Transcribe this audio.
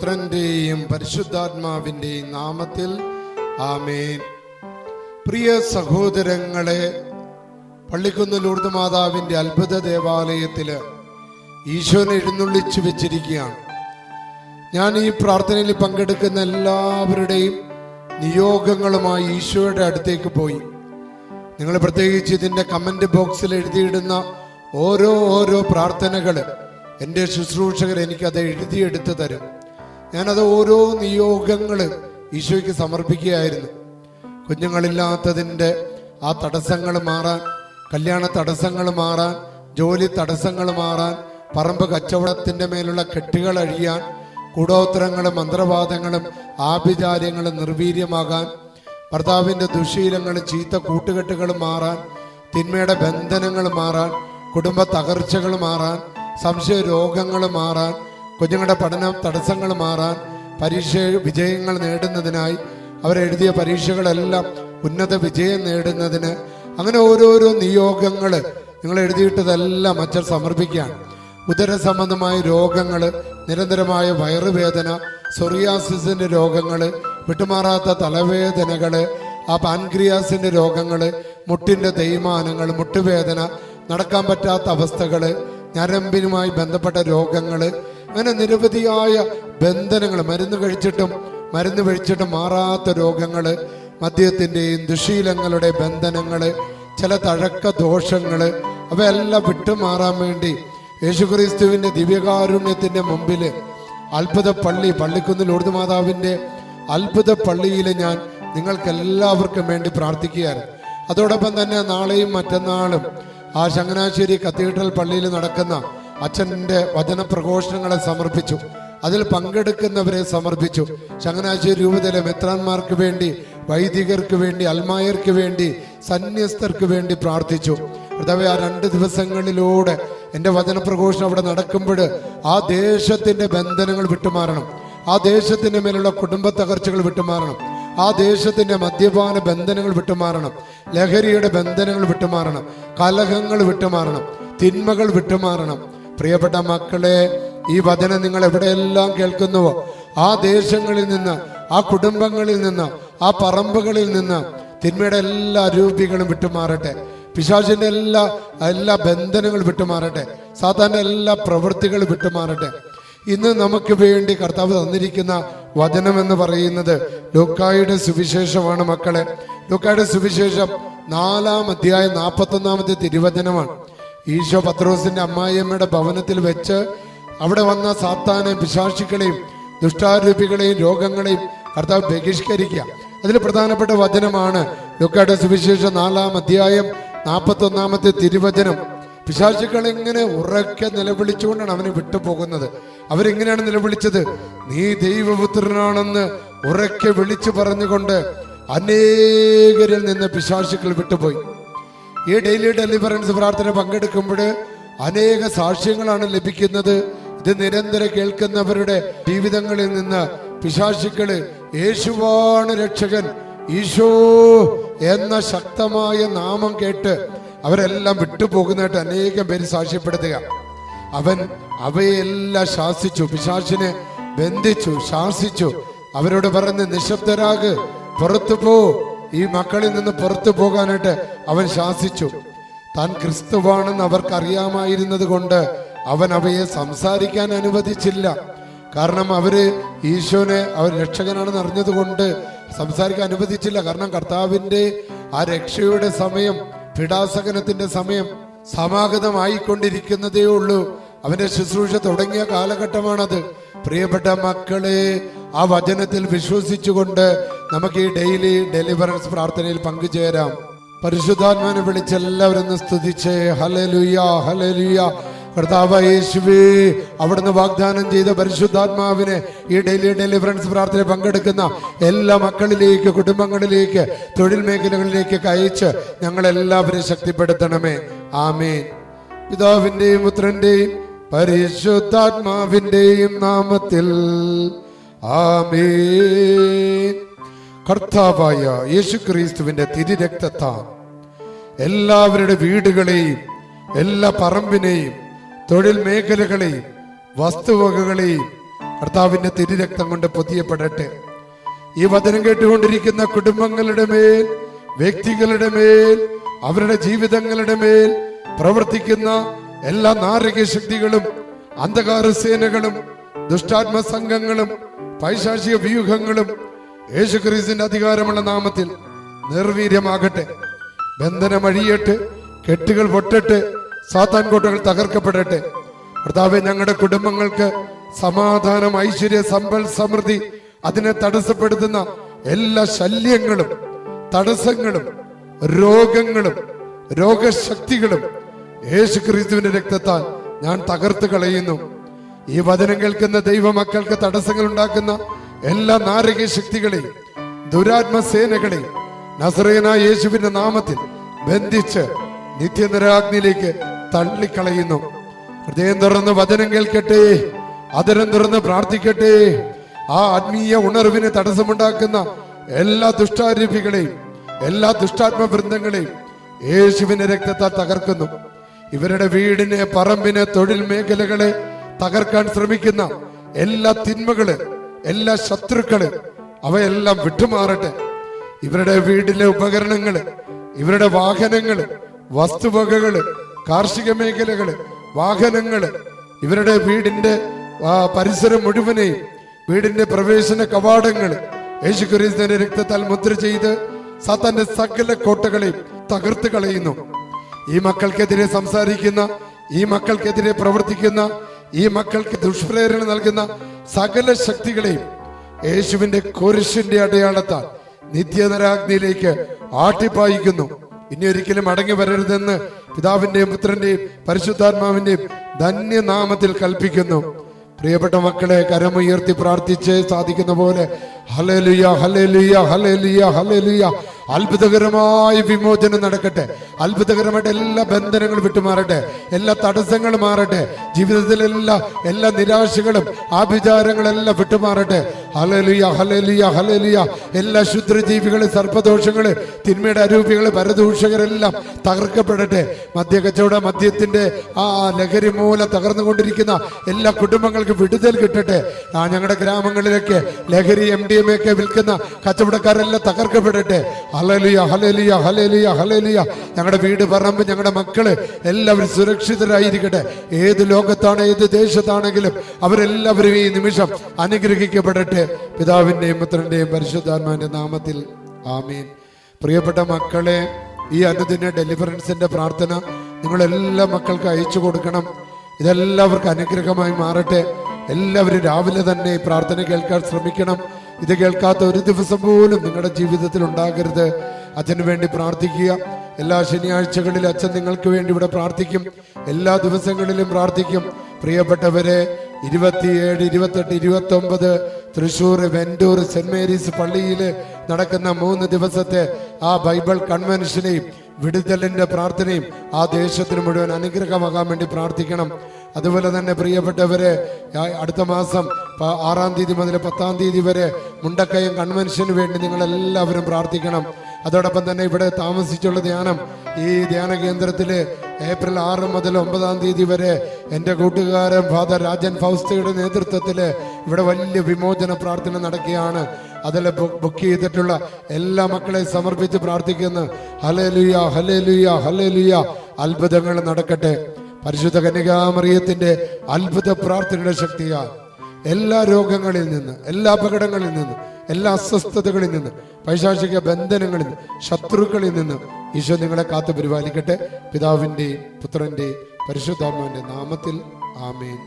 പുത്രന്റെയും പരിശുദ്ധാത്മാവിന്റെയും നാമത്തിൽ ആമേൻ. പ്രിയ സഹോദരങ്ങളെ പള്ളിക്കുന്ന് ലൂർദ് മാതാവിന്റെ അത്ഭുത ദേവാലയത്തിൽ ഈശോനെ എഴുന്നള്ളിച്ചു വെച്ചിരിക്കുകയാണ്. ഞാൻ ഈ പ്രാർത്ഥനയിൽ പങ്കെടുക്കുന്ന എല്ലാവരുടെയും നിയോഗങ്ങളുമായി ഈശോയുടെ അടുത്തേക്ക് പോയി. നിങ്ങൾ പ്രത്യേകിച്ച് ഇതിന്റെ കമന്റ് ബോക്സിൽ എഴുതിയിടുന്ന ഓരോ ഓരോ പ്രാർത്ഥനകൾ എന്റെ ശുശ്രൂഷകർ എനിക്കത് എഴുതിയെടുത്ത് തരും. ഞാനത് ഓരോ നിയോഗങ്ങൾ ഈശോയ്ക്ക് സമർപ്പിക്കുകയായിരുന്നു. കുഞ്ഞുങ്ങളില്ലാത്തതിന്റെ ആ തടസ്സങ്ങൾ മാറാൻ കല്യാണ തടസ്സങ്ങൾ മാറാൻ ജോലി തടസ്സങ്ങൾ മാറാൻ പറമ്പ് കച്ചവടത്തിന്റെ മേലുള്ള കെട്ടുകൾ അഴിയാൻ കൂടോത്തരങ്ങളും മന്ത്രവാദങ്ങളും ആഭിചാര്യങ്ങളും നിർവീര്യമാകാൻ ഭർത്താവിന്റെ ദുശീലങ്ങളും ചീത്ത കൂട്ടുകെട്ടുകൾ മാറാൻ തിന്മയുടെ ബന്ധനങ്ങൾ മാറാൻ കുടുംബ തകർച്ചകൾ മാറാൻ സംശയ രോഗങ്ങൾ മാറാൻ കുഞ്ഞുങ്ങളുടെ പഠനം തടസ്സങ്ങൾ മാറാൻ പരീക്ഷ വിജയങ്ങൾ നേടുന്നതിനായി അവരെഴുതിയ പരീക്ഷകളെല്ലാം ഉന്നത വിജയം നേടുന്നതിന് അങ്ങനെ ഓരോരോ നിയോഗങ്ങൾ നിങ്ങൾ എഴുതിയിട്ടതെല്ലാം അച്ഛൻ സമർപ്പിക്കുകയാണ്. ഉദര സംബന്ധമായ രോഗങ്ങൾ നിരന്തരമായ വയറുവേദന സൊറിയാസിസിന്റെ രോഗങ്ങൾ വിട്ടുമാറാത്ത തലവേദനകൾ ആ പാൻക്രിയാസിന്റെ രോഗങ്ങൾ മുട്ടിന്റെ തേയ്മാനങ്ങൾ മുട്ടുവേദന നടക്കാൻ പറ്റാത്ത അവസ്ഥകൾ ഞരമ്പിനുമായി ബന്ധപ്പെട്ട രോഗങ്ങൾ അങ്ങനെ നിരവധിയായ ബന്ധനങ്ങൾ മരുന്ന് കഴിച്ചിട്ടും മരുന്ന് കഴിച്ചിട്ടും മാറാത്ത രോഗങ്ങൾ മദ്യത്തിന്റെയും ദുശീലങ്ങളുടെ ബന്ധനങ്ങൾ ചില തഴക്ക ദോഷങ്ങൾ അവയെല്ലാം വിട്ടുമാറാൻ വേണ്ടി യേശുക്രിസ്തുവിന്റെ ദിവ്യകാരുണ്യത്തിന്റെ മുമ്പിൽ അത്ഭുത പള്ളി പള്ളിക്കുന്നിൽ ഉറുദു മാതാവിന്റെ അത്ഭുത പള്ളിയിൽ ഞാൻ നിങ്ങൾക്കെല്ലാവർക്കും വേണ്ടി പ്രാർത്ഥിക്കുകയാണ്. അതോടൊപ്പം തന്നെ നാളെയും മറ്റന്നാളും ആ ചങ്ങനാശ്ശേരി കത്തീഡ്രൽ പള്ളിയിൽ നടക്കുന്ന അച്ഛന്റെ വചന പ്രഘോഷണങ്ങളെ സമർപ്പിച്ചു. അതിൽ പങ്കെടുക്കുന്നവരെ സമർപ്പിച്ചു. ചങ്ങനാശ്ശേരി രൂപതയിലെ മെത്രാന്മാർക്ക് വേണ്ടി വൈദികർക്ക് വേണ്ടി അൽമായർക്ക് വേണ്ടി സന്യസ്തർക്ക് വേണ്ടി പ്രാർത്ഥിച്ചു. കർത്താവെ ആ രണ്ട് ദിവസങ്ങളിലൂടെ എന്റെ വചനപ്രഘോഷണം അവിടെ നടക്കുമ്പോൾ ആ ദേശത്തിന്റെ ബന്ധനങ്ങൾ വിട്ടുമാറണം. ആ ദേശത്തിന്റെ മേലുള്ള കുടുംബ തകർച്ചകൾ വിട്ടുമാറണം. ആ ദേശത്തിന്റെ മദ്യപാന ബന്ധനങ്ങൾ വിട്ടുമാറണം. ലഹരിയുടെ ബന്ധനങ്ങൾ വിട്ടുമാറണം. കലഹങ്ങൾ വിട്ടുമാറണം. തിന്മകൾ വിട്ടുമാറണം. പ്രിയപ്പെട്ട മക്കളെ ഈ വചനം നിങ്ങൾ എവിടെയെല്ലാം കേൾക്കുന്നുവോ ആ ദേശങ്ങളിൽ നിന്ന് ആ കുടുംബങ്ങളിൽ നിന്ന് ആ പറമ്പുകളിൽ നിന്ന് തിന്മയുടെ എല്ലാ രൂപികളും വിട്ടുമാറട്ടെ. പിശാചിന്റെ എല്ലാ എല്ലാ ബന്ധനങ്ങളും വിട്ടുമാറട്ടെ. സാധാരണ എല്ലാ പ്രവൃത്തികളും വിട്ടുമാറട്ടെ. ഇന്ന് നമുക്ക് വേണ്ടി കർത്താവ് തന്നിരിക്കുന്ന വചനം എന്ന് പറയുന്നത് ലൂക്കായുടെ സുവിശേഷമാണ് മക്കളെ. ലൂക്കായുടെ സുവിശേഷം നാലാം അധ്യായം നാൽപ്പത്തൊന്നാമത്തെ തിരുവചനമാണ്. ഈശോ പത്രോസിന്റെ അമ്മായിയമ്മയുടെ ഭവനത്തിൽ വെച്ച് അവിടെ വന്ന സാത്താനെ പിശാചികളെയും ദുഷ്ടാരൂപികളെയും രോഗങ്ങളെയും കർത്താവ് ബഹിഷ്കരിക്കുക. അതിൽ പ്രധാനപ്പെട്ട വചനമാണ് ലുക്കാട്ട സുവിശേഷ നാലാം അധ്യായം നാൽപ്പത്തി ഒന്നാമത്തെ തിരുവചനം. പിശാചുക്കൾ എങ്ങനെ ഉറക്കെ നിലവിളിച്ചുകൊണ്ടാണ് അവനെ വിട്ടുപോകുന്നത്. അവരെങ്ങനെയാണ് നിലവിളിച്ചത്? നീ ദൈവപുത്രനാണെന്ന് ഉറക്കെ വിളിച്ചു പറഞ്ഞുകൊണ്ട് അനേകരിൽ നിന്ന് പിശാചുക്കൾ വിട്ടുപോയി. ഈ ഡെയിലി ഡെലിവറൻസ് പ്രാർത്ഥന പങ്കെടുക്കുമ്പോൾ അനേക സാക്ഷ്യങ്ങളാണ് ലഭിക്കുന്നത്. ഇത് നിരന്തരം കേൾക്കുന്നവരുടെ ജീവിതങ്ങളിൽ നിന്ന് പിശാശുക്കൾ യേശുവാണ് രക്ഷകൻ ഈശോ എന്ന ശക്തമായ നാമം കേട്ട് അവരെല്ലാം വിട്ടുപോകുന്നതായിട്ട് അനേകം പേര് സാക്ഷ്യപ്പെടുത്തുക. അവൻ അവയെല്ലാം ശാസിച്ചു പിശാശിനെ ബന്ധിച്ചു ശാസിച്ചു. അവരോട് പറഞ്ഞ് നിശബ്ദരാക് പുറത്തു പോ ഈ മക്കളിൽ നിന്ന് പുറത്തു പോകാനായിട്ട് അവൻ ശാസിച്ചു. താൻ ക്രിസ്തുവാണെന്ന് അവർക്കറിയാമായിരുന്നത് കൊണ്ട് അവൻ അവയെ സംസാരിക്കാൻ അനുവദിച്ചില്ല. കാരണം അവർ ഈശോനെ അവർ രക്ഷകനാണെന്ന് അറിഞ്ഞതുകൊണ്ട് സംസാരിക്കാൻ അനുവദിച്ചില്ല. കാരണം കർത്താവിന്റെ ആ രക്ഷയുടെ സമയം പിടാസകനത്തിന്റെ സമയം സമാഗതമായിക്കൊണ്ടിരിക്കുന്നതേ ഉള്ളൂ. അവന്റെ ശുശ്രൂഷ തുടങ്ങിയ കാലഘട്ടമാണത്. പ്രിയപ്പെട്ട മക്കളെ ആ വചനത്തിൽ വിശ്വസിച്ചുകൊണ്ട് നമുക്ക് ഈ ഡെയിലി ഡെലിവറൻസ് പ്രാർത്ഥനയിൽ പങ്കുചേരാം. പരിശുദ്ധാത്മാനെ വിളിച്ച് എല്ലാവരും ഒന്ന് സ്തുതിച്ചേ ഹലലുയ ഹലലുയ കർത്താവ് യേശുവേ അവിടുന്ന് വാഗ്ദാനം ചെയ്ത പരിശുദ്ധാത്മാവിനെ ഈ ഡെയിലി ഡെലിവറൻസ് പ്രാർത്ഥന പങ്കെടുക്കുന്ന എല്ലാ മക്കളിലേക്ക് കുടുംബങ്ങളിലേക്ക് തൊഴിൽ മേഖലകളിലേക്ക് അയച്ച് ഞങ്ങളെല്ലാവരെയും ശക്തിപ്പെടുത്തണമേ. ആമേൻ. പിതാവിന്റെയും പുത്രന്റെയും പരിശുദ്ധാത്മാവിന്റെയും നാമത്തിൽ ആമേൻ. കർത്താവായ യേശുക്രിസ്തുവിന്റെ തിരുരക്തത്താൽ എല്ലാവരുടെ വീടുകളെയും എല്ലാ പറമ്പിനെയും തൊഴിൽ മേഖലകളെയും വസ്തുവകകളെയും കർത്താവിന്റെ തിരുരക്തം കൊണ്ട് പൊതിയപ്പെടട്ടെ. ഈ വചനം കേട്ടുകൊണ്ടിരിക്കുന്ന കുടുംബങ്ങളുടെ മേൽ വ്യക്തികളുടെ മേൽ അവരുടെ ജീവിതങ്ങളുടെ മേൽ പ്രവർത്തിക്കുന്ന എല്ലാ നാരക ശക്തികളും അന്ധകാര സേനകളും ദുഷ്ടാത്മ സംഘങ്ങളും പൈശാചിക വ്യൂഹങ്ങളും യേശുക്രിസ്തുവിന്റെ അധികാരമുള്ള നാമത്തിൽ നിർവീര്യമാകട്ടെ. ബന്ധനം അഴിയട്ടെ കെട്ടുകൾ പൊട്ടട്ടെ സാത്താൻ കോട്ടകൾ തകർക്കപ്പെടട്ടെ. കർത്താവെ ഞങ്ങളുടെ കുടുംബങ്ങൾക്ക് സമാധാനം ഐശ്വര്യ സമ്പൽ സമൃദ്ധി അതിനെ തടസ്സപ്പെടുത്തുന്ന എല്ലാ ശല്യങ്ങളും തടസ്സങ്ങളും രോഗങ്ങളും രോഗശക്തികളും യേശുക്രിസ്തുവിന്റെ രക്തത്താൽ ഞാൻ തകർത്ത് കളയുന്നു. ഈ വചനം കേൾക്കുന്ന ദൈവമക്കൾക്ക് തടസ്സങ്ങൾ ഉണ്ടാക്കുന്ന എല്ലാ നാരകീയ ശക്തികളെയും ദുരാത്മസേനകളെയും നസറേന യേശുവിന്റെ നാമത്തിൽ ബന്ധിച്ച് നിത്യനിരാഗ്നിയിലേക്ക് തള്ളിക്കളയുന്നു. ഹൃദയം തുറന്ന് വചനം കേൾക്കട്ടെ അതരം തുറന്ന് പ്രാർത്ഥിക്കട്ടെ. ആ ആത്മീയ ഉണർവിന് തടസ്സമുണ്ടാക്കുന്ന എല്ലാ ദുഷ്ടാരൂപികളെയും എല്ലാ ദുഷ്ടാത്മ വൃന്ദങ്ങളെയും യേശുവിന്റെ രക്തത്താൽ തകർക്കുന്നു. ഇവരുടെ വീടിനെ പറമ്പിനെ തൊഴിൽ മേഖലകളെ തകർക്കാൻ ശ്രമിക്കുന്ന എല്ലാ തിന്മകൾ എല്ലാ ശത്രുക്കൾ അവയെല്ലാം വിട്ടുമാറട്ടെ. ഇവരുടെ വീടിലെ ഉപകരണങ്ങൾ ഇവരുടെ വാഹനങ്ങൾ വസ്തുവകകൾ കാർഷിക മേഖലകൾ വാഹനങ്ങൾ ഇവരുടെ വീടിന്റെ പരിസരം മുഴുവനെയും വീടിന്റെ പ്രവേശന കവാടങ്ങൾ യേശുക്രിസ്തുവിന്റെ രക്തത്താൽ മുദ്ര ചെയ്ത് സാത്താന്റെ സകല കോട്ടകളെയും തകർത്ത് കളയുന്നു. ഈ മക്കൾക്കെതിരെ സംസാരിക്കുന്ന ഈ മക്കൾക്കെതിരെ പ്രവർത്തിക്കുന്ന ഈ മക്കൾക്ക് ദുഷ്പ്രേരണ നൽകുന്ന സകല ശക്തികളെയും യേശുവിന്റെ കുരിശിന്റെ അടയാളത്താൽ നിത്യനരാഗ്നിയിലേക്ക് ആട്ടിപ്പായിക്കുന്നു. ഇനി ഒരിക്കലും അടങ്ങി വരരുതെന്ന് പിതാവിന്റെയും പുത്രന്റെയും പരിശുദ്ധാത്മാവിന്റെയും ധന്യനാമത്തിൽ കൽപ്പിക്കുന്നു. പ്രിയപ്പെട്ട മക്കളെ കരമുയർത്തി പ്രാർത്ഥിച്ച് സാധിക്കുന്ന പോലെ. ഹലേലുയ ഹലേലുയ ഹലേലുയ ഹലേലുയ അത്ഭുതകരമായ വിമോചനം നടക്കട്ടെ. അത്ഭുതകരമായിട്ട് എല്ലാ ബന്ധനങ്ങളും വിട്ടുമാറട്ടെ. എല്ലാ തടസ്സങ്ങളും മാറട്ടെ. ജീവിതത്തിലെല്ലാ എല്ലാ നിരാശകളും ആഭിചാരങ്ങളെല്ലാം വിട്ടുമാറട്ടെ. ഹലലിയ ഹലലിയ ഹലലിയ എല്ലാ ശുദ്രജീവികൾ സർപ്പദോഷങ്ങൾ തിന്മയുടെ അരൂപികൾ പരദൂഷകരെല്ലാം തകർക്കപ്പെടട്ടെ. മദ്യകച്ചവട മദ്യത്തിന്റെ ആ ലഹരി മൂലം തകർന്നുകൊണ്ടിരിക്കുന്ന എല്ലാ കുടുംബങ്ങൾക്കും വിടുതൽ കിട്ടട്ടെ. ആ ഞങ്ങളുടെ ഗ്രാമങ്ങളിലൊക്കെ ലഹരി എം ഡി എം ഒക്കെ വിൽക്കുന്ന കച്ചവടക്കാരെല്ലാം തകർക്കപ്പെടട്ടെ. ഹലലിയ ഹലലിയ ഹലലിയ ഹലലിയ ഞങ്ങളുടെ വീട് പറമ്പ് ഞങ്ങളുടെ മക്കൾ എല്ലാവരും സുരക്ഷിതരായിരിക്കട്ടെ. ഏത് ലോകത്താണ് ഏത് ദേശത്താണെങ്കിലും അവരെല്ലാവരും ഈ നിമിഷം അനുഗ്രഹിക്കപ്പെടട്ടെ. പിതാവിന്റെയും പുത്രന്റെയും പരിശുദ്ധാത്മാവിന്റെ നാമത്തിൽ. ആമീൻ. പ്രിയപ്പെട്ട മക്കളെ ഈ അനുദിന ഡെലിവറൻസിന്റെ പ്രാർത്ഥന നിങ്ങളെല്ലാ മക്കൾക്ക് അയച്ചു കൊടുക്കണം. ഇതെല്ലാവർക്കും അനുഗ്രഹമായി മാറട്ടെ. എല്ലാവരും രാവിലെ തന്നെ ഈ പ്രാർത്ഥന കേൾക്കാൻ ശ്രമിക്കണം. ഇത് കേൾക്കാത്ത ഒരു ദിവസം പോലും നിങ്ങളുടെ ജീവിതത്തിൽ ഉണ്ടാകരുത്. അച്ഛന് വേണ്ടി പ്രാർത്ഥിക്കുക. എല്ലാ ശനിയാഴ്ചകളിലും അച്ഛൻ നിങ്ങൾക്ക് വേണ്ടി ഇവിടെ പ്രാർത്ഥിക്കും. എല്ലാ ദിവസങ്ങളിലും പ്രാർത്ഥിക്കും. പ്രിയപ്പെട്ടവരെ ഇരുപത്തിയേഴ് ഇരുപത്തെട്ട് ഇരുപത്തി ഒമ്പത് തൃശ്ശൂർ വെണ്ടൂർ സെന്റ് മേരീസ് പള്ളിയിൽ നടക്കുന്ന മൂന്ന് ദിവസത്തെ ആ ബൈബിൾ കൺവെൻഷനെയും വിടുതലിന്റെ പ്രാർത്ഥനയും ആ ദേശത്തിന് മുഴുവൻ അനുഗ്രഹമാകാൻ വേണ്ടി പ്രാർത്ഥിക്കണം. അതുപോലെ തന്നെ പ്രിയപ്പെട്ടവരെ അടുത്ത മാസം ആറാം തീയതി മുതൽ പത്താം തീയതി വരെ മുണ്ടക്കയം കൺവെൻഷന് വേണ്ടി നിങ്ങൾ എല്ലാവരും പ്രാർത്ഥിക്കണം. അതോടൊപ്പം തന്നെ ഇവിടെ താമസിച്ചുള്ള ധ്യാനം ഈ ധ്യാന കേന്ദ്രത്തിൽ ഏപ്രിൽ ആറ് മുതൽ ഒമ്പതാം തീയതി വരെ എന്റെ കൂട്ടുകാരൻ ഫാദർ രാജൻ ഫൗസ്തയുടെ നേതൃത്വത്തിൽ ഇവിടെ വലിയ വിമോചന പ്രാർത്ഥന നടക്കുകയാണ്. അതിൽ ബുക്ക് ചെയ്തിട്ടുള്ള എല്ലാ മക്കളെ സമർപ്പിച്ച് പ്രാർത്ഥിക്കുന്നു. ഹലേലുയ ഹലേ ലുയ അത്ഭുതങ്ങൾ നടക്കട്ടെ. പരിശുദ്ധ കന്യകാമറിയത്തിന്റെ അത്ഭുത പ്രാർത്ഥനയുടെ ശക്തിയാ എല്ലാ രോഗങ്ങളിൽ നിന്ന് എല്ലാ അപകടങ്ങളിൽ നിന്ന് എല്ലാ അസ്വസ്ഥതകളിൽ നിന്ന് പൈശാചിക ബന്ധനങ്ങളിൽ നിന്ന് ശത്രുക്കളിൽ നിന്ന് ഈശോ നിങ്ങളെ കാത്തു പരിപാലിക്കട്ടെ പിതാവിന്റെയും പുത്രന്റെയും പരിശുദ്ധാത്മാവിന്റെ നാമത്തിൽ ആമേൻ.